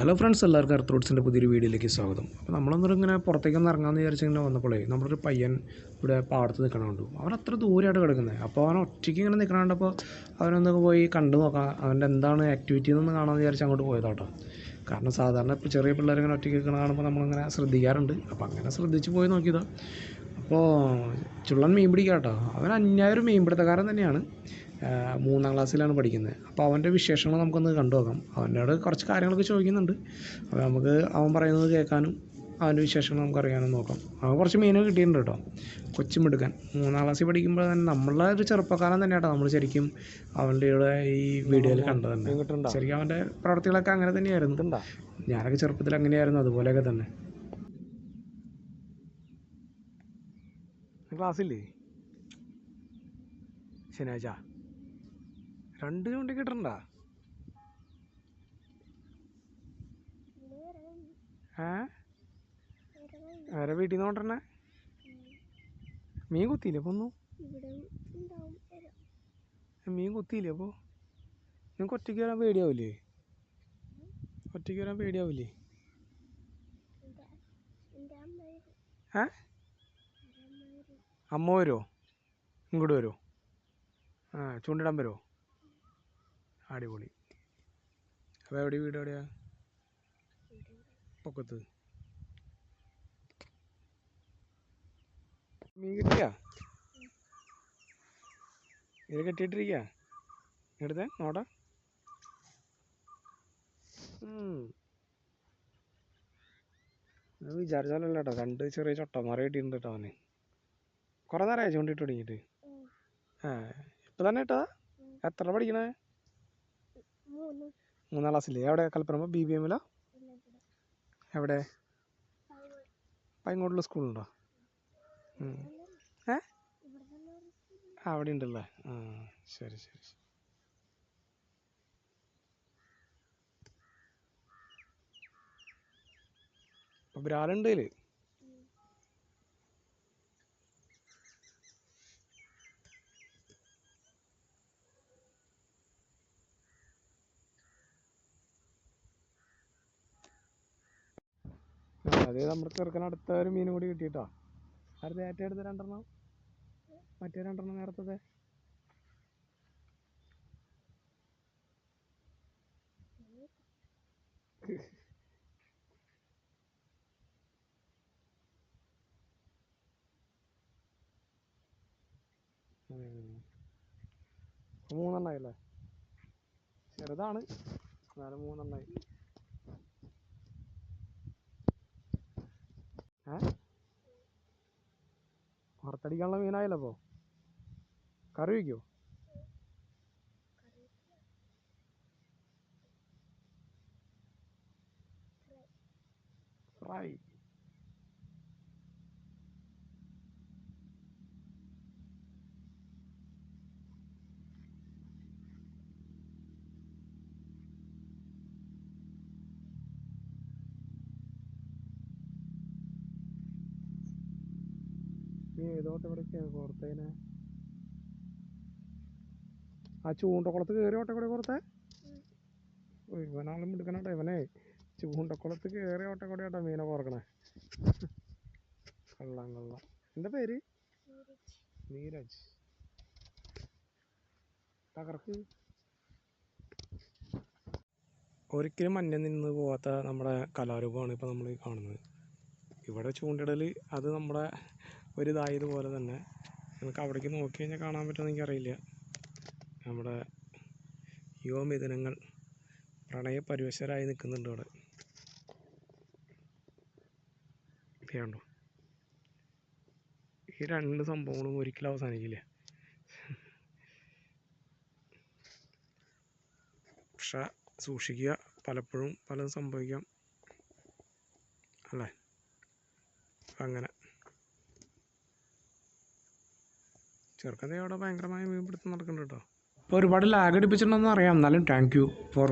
Hello friends എല്ലാവർക്കും earth റോഡ്സിന്റെ പുതിയൊരു വീഡിയോയിലേക്ക് സ്വാഗതം. അപ്പോൾ നമ്മളൊന്നും ഇങ്ങനെ പുറത്തേക്കൊന്ന് ഇറങ്ങാമെന്ന് വിചാരിച്ചിങ്ങനെ വന്നപ്പോഴേ നമ്മളൊരു പയ്യൻ ഇവിടെ പാടത്ത് നിൽക്കണമുണ്ട് അവൻ അത്ര ദൂരമായിട്ട് കിടക്കുന്നത് അപ്പോൾ അവൻ ഒറ്റയ്ക്ക് ഇങ്ങനെ നിൽക്കണുണ്ടപ്പോൾ അവനൊന്ന് പോയി കണ്ടു നോക്കാം അവന്റെ എന്താണ് ആക്ടിവിറ്റി എന്നൊന്ന് കാണാമെന്ന് വിചാരിച്ച് അങ്ങോട്ട് പോയതാട്ടോ. കാരണം സാധാരണ ഇപ്പോൾ ചെറിയ പിള്ളേർ ഇങ്ങനെ ഒറ്റയ്ക്ക് നിൽക്കണ കാണുമ്പോൾ നമ്മളിങ്ങനെ ശ്രദ്ധിക്കാറുണ്ട്. അപ്പോൾ അങ്ങനെ ശ്രദ്ധിച്ച് പോയി നോക്കിയതാണ് അപ്പോൾ ചുള്ളൻ മീൻ പിടിക്കാട്ടോ. കേട്ടോ അവൻ അന്യായൊരു മീൻ പിടുത്തക്കാരൻ തന്നെയാണ്. മൂന്നാം ക്ലാസ്സിലാണ് പഠിക്കുന്നത്. അപ്പോൾ അവന്റെ വിശേഷങ്ങൾ നമുക്കൊന്ന് കണ്ടു നോക്കാം. അവനോട് കുറച്ച് കാര്യങ്ങളൊക്കെ ചോദിക്കുന്നുണ്ട്. അപ്പോൾ നമുക്ക് അവൻ പറയുന്നത് കേൾക്കാനും അവന്റെ വിശേഷങ്ങൾ നമുക്ക് അറിയാനും നോക്കാം. അവൻ കുറച്ച് മീനൊക്കെ കിട്ടിയിട്ടുണ്ട് കേട്ടോ. കൊച്ചുമിടുക്കൻ മൂന്നാം ക്ലാസ്സിൽ പഠിക്കുമ്പോൾ തന്നെ നമ്മളെ ഒരു ചെറുപ്പക്കാലം തന്നെ കേട്ടോ നമ്മൾ ശരിക്കും അവന്റെ ഇവിടെ ഈ വീഡിയോയിൽ കണ്ടത് തന്നെ. ശരിക്കും അവന്റെ പ്രവർത്തികളൊക്കെ അങ്ങനെ തന്നെയായിരുന്നു. ഞാനൊക്കെ ചെറുപ്പത്തിൽ അങ്ങനെയായിരുന്നു. അതുപോലെയൊക്കെ തന്നെ. ക്ലാസ്സില്ലേ? ശനിയാഴ്ച. രണ്ട് ചൂണ്ടി കിട്ടണ്ട? ആരെ വീട്ടിൽ നിന്ന് കൊണ്ടുവരണേ? മീൻ കുത്തിയില്ലേ ഒന്നും മീൻ കുത്തിയില്ലേ അപ്പോൾ നിങ്ങൾക്ക് ഒറ്റയ്ക്ക് വരാൻ പേടിയാവില്ലേ ഒറ്റയ്ക്ക് വരാൻ പേടിയാവില്ലേ ഏ? അമ്മ വരുമോ ഇങ്ങോട്ട് വരുമോ ആ ചൂണ്ടിടാൻ വരുമോ അടിപൊളി. അപ്പോൾ എവിടെ വീട് എവിടെയാ? പൊക്കത്ത്. മീൻ കിട്ടിയാ? ഇത് കെട്ടിയിട്ടിരിക്കുക എടുത്തേ നോട്ടെ അത് വിചാരിച്ചാലല്ല കേട്ടോ രണ്ട് ചെറിയ ചൊട്ടന്മാരെ കിട്ടിയിട്ടുണ്ട് കേട്ടോ അവന്. കുറേ നേരം അയച്ചുകൊണ്ടിട്ട് തുടങ്ങിയിട്ട്. ആ ഇപ്പം തന്നെ കേട്ടോ എത്ര പഠിക്കണേ? മൂന്നാം. ക്ലാസ്സില്ലേ? എവിടെ? കൽപ്പനമ്പ ബി ബി എമ്മിലോ എവിടെ? പൈങ്ങോട്ടുള്ള സ്കൂളുണ്ടോ. ഏ? അവിടെ ഉണ്ടല്ലേ ആ ശരി ശരി ശരി. അപ്പോൾ ബ്രാലുണ്ട് അതേ നമ്മുടെ ചെറുക്കന് അടുത്ത ഒരു മീനും കൂടി കിട്ടിയിട്ടോ. അടുത്ത നേരത്തെ എടുത്ത രണ്ടെണ്ണം. മറ്റേ രണ്ടെണ്ണം നേരത്തത്. മൂന്നെണ്ണായില്ലേ? ചെറുതാണ്. എന്നാലും മൂന്നെണ്ണായി. ഏ? വറുത്തടിക്കാനുള്ള മീനായല്ലോ അപ്പോൾ കറി വയ്ക്കുമോ ഫ്രൈ. നീ ഏതോട്ട് ഇവിടെയൊക്കെയാണ് പുറത്തേനെ ആ ചൂണ്ടക്കുളത്ത് കയറി ഓട്ടെ കൂടെ പുറത്തെ? ഇവനാളും എടുക്കണട്ടോ ഇവനെ. ചൂണ്ടക്കുളത്ത് കയറി കൂടെ കേട്ടോ മീനെ പുറക്കണേ. കൊള്ളാം കൊള്ളാം. എന്താ പേര്? നീരജ്. തകർക്ക്. ഒരിക്കലും മഞ്ഞ നിന്ന് പോവാത്ത നമ്മുടെ കലാരൂപമാണ് ഇപ്പോൾ നമ്മൾ കാണുന്നത്. ഇവിടെ ചൂണ്ടിടൽ അത് നമ്മുടെ ഒരു ഇതായതുപോലെ തന്നെ. നമുക്ക് അവിടേക്ക് നോക്കി കഴിഞ്ഞാൽ കാണാൻ പറ്റുമെന്ന് എനിക്കറിയില്ല. നമ്മുടെ യുവമിഥുനങ്ങൾ പ്രണയപരിവശരായി നിൽക്കുന്നുണ്ട് അവിടെ. ഇതുണ്ടോ ഈ രണ്ട് സംഭവങ്ങളും ഒരിക്കലും അവസാനിക്കില്ല. പക്ഷെ സൂക്ഷിക്കുക. പലപ്പോഴും പലതും സംഭവിക്കാം. അല്ലേ? അങ്ങനെ. ചെറുക്കന്റെ അവിടെ ഭയങ്കരമായ മീൻപിടുത്തം നടക്കുന്നുണ്ട് കേട്ടോ. അപ്പോൾ ഒരുപാട് ലാഗ് അടിപ്പിച്ചിട്ടുണ്ടെന്ന് അറിയാം. എന്നാലും താങ്ക് യു ഫോർ